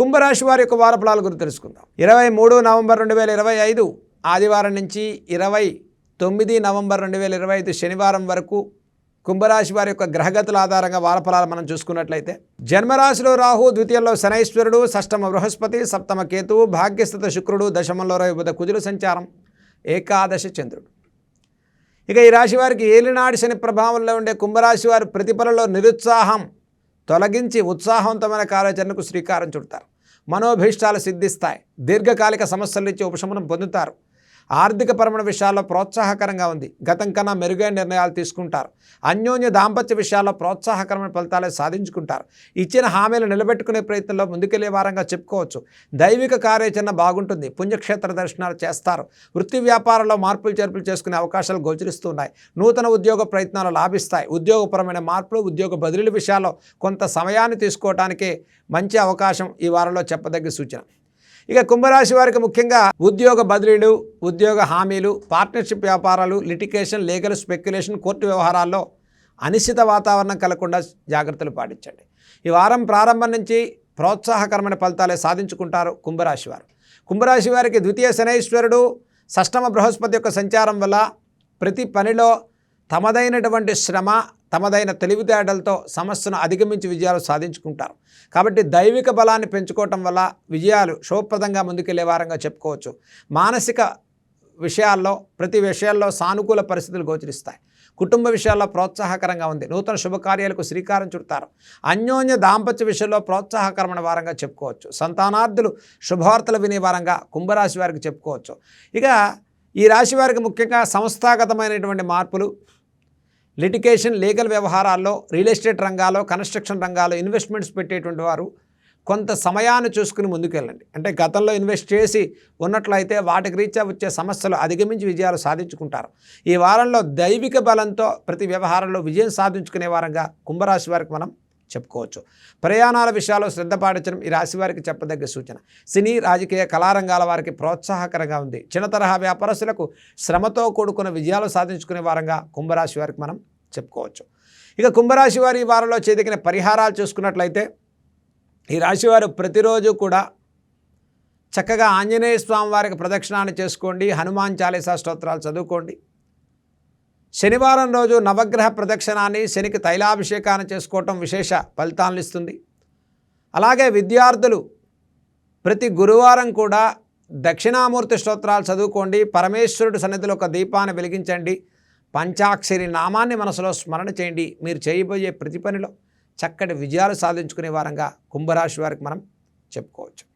కుంభరాశి వారి యొక్క వార ఫలాల గురించి తెలుసుకుందాం. ఇరవై మూడు నవంబర్ రెండు వేల ఇరవై ఐదు ఆదివారం నుంచి ఇరవై తొమ్మిది నవంబర్ రెండు వేల ఇరవై ఐదు శనివారం వరకు కుంభరాశి వారి యొక్క గ్రహగతుల ఆధారంగా వారఫలాలు మనం చూసుకున్నట్లయితే జన్మరాశిలో రాహు ద్వితీయంలో శనైశ్వరుడు షష్టమ బృహస్పతి సప్తమ కేతువు భాగ్యస్థిత శుక్రుడు దశమంలో రవిబుధ కుదురు కుజుల సంచారం ఏకాదశ చంద్రుడు. ఇక ఈ రాశి వారికి ఏలినాడి శని ప్రభావంలో ఉండే కుంభరాశి వారి ప్రతిఫలలో నిరుత్సాహం తొలగించి ఉత్సాహవంతమైన కార్యాచరణకు శ్రీకారం చుడతారు. మనోభీష్టాలు సిద్ధిస్తాయి. దీర్ఘకాలిక సమస్యల నుంచి ఉపశమనం పొందుతారు. ఆర్థికపరమైన విషయాల్లో ప్రోత్సాహకరంగా ఉంది. గతం కన్నా మెరుగైన నిర్ణయాలు తీసుకుంటారు. అన్యోన్య దాంపత్య విషయాల్లో ప్రోత్సాహకరమైన ఫలితాలే సాధించుకుంటారు. ఇచ్చిన హామీలు నిలబెట్టుకునే ప్రయత్నంలో ముందుకెళ్ళే వారంగా చెప్పుకోవచ్చు. దైవిక కార్యాచరణ బాగుంటుంది. పుణ్యక్షేత్ర దర్శనాలు చేస్తారు. వృత్తి వ్యాపారంలో మార్పులు చేర్పులు చేసుకునే అవకాశాలు గోచరిస్తున్నాయి. నూతన ఉద్యోగ ప్రయత్నాలు లాభిస్తాయి. ఉద్యోగపరమైన మార్పులు ఉద్యోగ బదిలీల విషయాల్లో కొంత సమయాన్ని తీసుకోవడానికి మంచి అవకాశం ఈ వారంలో చెప్పదగ్గ సూచన. ఇక కుంభరాశి వారికి ముఖ్యంగా ఉద్యోగ బదిలీలు ఉద్యోగ హామీలు పార్ట్నర్షిప్ వ్యాపారాలు లిటికేషన్ లీగల్ స్పెక్యులేషన్ కోర్టు వ్యవహారాల్లో అనిశ్చిత వాతావరణం కలగకుండా జాగ్రత్తలు పాటించండి. ఈ వారం ప్రారంభం నుంచి ప్రోత్సాహకరమైన ఫలితాలే సాధించుకుంటారు కుంభరాశి వారు. కుంభరాశి వారికి ద్వితీయ శనైశ్వరుడు షష్టమ బృహస్పతి యొక్క సంచారం వల్ల ప్రతి పనిలో తమదైనటువంటి శ్రమ తమదైన తెలివితేటలతో సమస్యను అధిగమించి విజయాలు సాధించుకుంటారు. కాబట్టి దైవిక బలాన్ని పెంచుకోవటం వల్ల విజయాలు శుభప్రదంగా ముందుకెళ్ళే వారంగా చెప్పుకోవచ్చు. మానసిక విషయాల్లో ప్రతి విషయాల్లో సానుకూల పరిస్థితులు గోచరిస్తాయి. కుటుంబ విషయాల్లో ప్రోత్సాహకరంగా ఉంది. నూతన శుభకార్యాలకు శ్రీకారం చుడతారు. అన్యోన్య దాంపత్య విషయంలో ప్రోత్సాహకరమైన వారంగా చెప్పుకోవచ్చు. సంతానార్థులు శుభవార్తలు వినే వారంగా కుంభరాశి వారికి చెప్పుకోవచ్చు. ఇక ఈ రాశి వారికి ముఖ్యంగా సంస్థాగతమైనటువంటి మార్పులు లిటికేషన్ లీగల్ వ్యవహారాల్లో రియల్ ఎస్టేట్ రంగాల్లో కన్స్ట్రక్షన్ రంగాల్లో ఇన్వెస్ట్మెంట్స్ పెట్టేటువంటి వారు కొంత సమయాన్ని చూసుకుని ముందుకెళ్ళండి. అంటే గతంలో ఇన్వెస్ట్ చేసి ఉన్నట్లయితే వాటికి రీత్యా వచ్చే సమస్యలు అధిగమించి విజయాలు సాధించుకుంటారు. ఈ వారంలో దైవిక బలంతో ప్రతి వ్యవహారంలో విజయం సాధించుకునే వారంగా కుంభరాశి వారికి మనం చెప్పుకోవచ్చు. ప్రయాణాల విషయాల్లో శ్రద్ధ పాటించడం ఈ రాశి వారికి చెప్పదగ్గ సూచన. సినీ రాజకీయ కళారంగాల వారికి ప్రోత్సాహకరంగా ఉంది. చిన్న తరహా వ్యాపారస్తులకు శ్రమతో కూడుకున్న విజయాలు సాధించుకునే వారంగా కుంభరాశి వారికి మనం చెప్పుకోవచ్చు. ఇక కుంభరాశి వారి వారంలో చేదికిన పరిహారాలు చూసుకున్నట్లయితే ఈ రాశివారు ప్రతిరోజు కూడా చక్కగా ఆంజనేయ స్వామి వారికి ప్రదక్షిణాన్ని చేసుకోండి హనుమాన్ చాలీసా స్తోత్రాలు చదువుకోండి. శనివారం రోజు నవగ్రహ ప్రదక్షిణాన్ని శనికి తైలాభిషేకాన్ని చేసుకోవటం విశేష ఫలితాలను ఇస్తుంది. అలాగే విద్యార్థులు ప్రతి గురువారం కూడా దక్షిణామూర్తి స్తోత్రాలు చదువుకోండి పరమేశ్వరుడు సన్నిధిలో ఒక దీపాన్ని వెలిగించండి పంచాక్షరి నామాన్ని మనసులో స్మరణ చేయండి. మీరు చేయబోయే ప్రతి పనిలో చక్కటి విజయాలు సాధించుకునే వారంగా కుంభరాశి వారికి మనం చెప్పుకోవచ్చు.